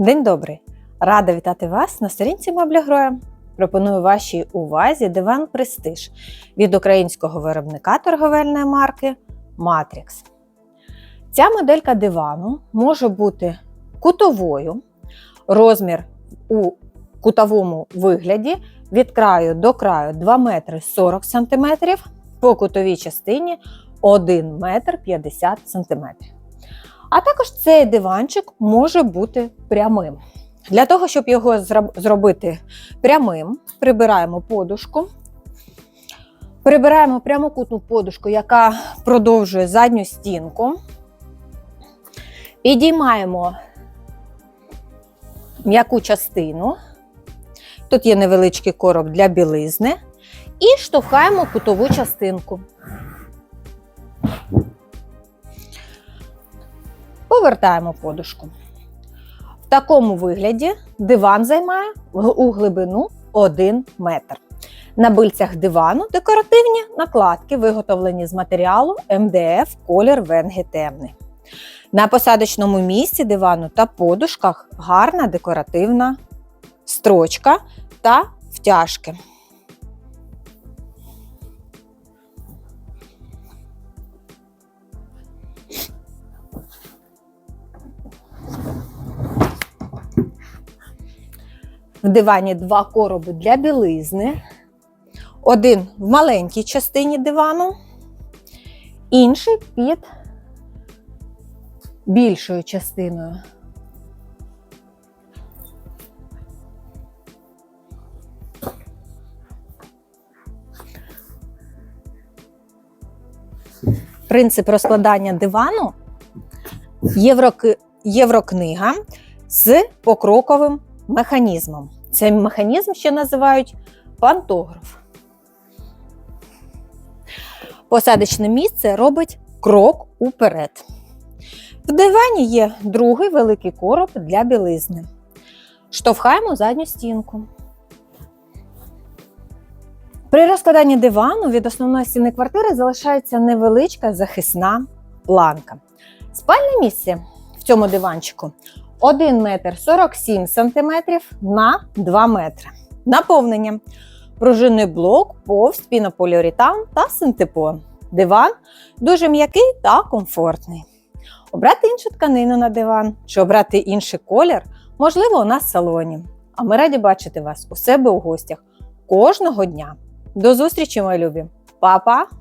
День добрий! Рада вітати вас на сторінці Гроя. Пропоную вашій увазі диван Престиж від українського виробника торговельної марки Matrix. Ця моделька дивану може бути кутовою, розмір у кутовому вигляді від краю до краю 2 метри 40 см, по кутовій частині 1 метр 50 см. А також цей диванчик може бути прямим. Для того, щоб його зробити прямим, прибираємо подушку. Прибираємо прямокутну подушку, яка продовжує задню стінку. Підіймаємо м'яку частину. Тут є невеличкий короб для білизни. І штовхаємо кутову частинку. Повертаємо подушку. В такому вигляді диван займає у глибину 1 метр. На бильцях дивану декоративні накладки, виготовлені з матеріалу МДФ колір венги темний. На посадочному місці дивану та подушках гарна декоративна строчка та втяжки. В дивані два короби для білизни. Один в маленькій частині дивану, інший під більшою частиною. Принцип розкладання дивану Єврокнига з покроковим механізмом. Цей механізм ще називають пантограф. Посадочне місце робить крок уперед. В дивані є другий великий короб для білизни. Штовхаємо задню стінку. При розкладанні дивану від основної стіни квартири залишається невеличка захисна планка. Спальне місце в цьому диванчику 1 метр 47 сантиметрів на 2 метри. Наповнення. Пружинний блок, повз, пінополіуретан та синтепон. Диван дуже м'який та комфортний. Обрати іншу тканину на диван чи обрати інший колір можливо у нас в салоні. А ми раді бачити вас у себе у гостях кожного дня. До зустрічі, мої любі! Па-па!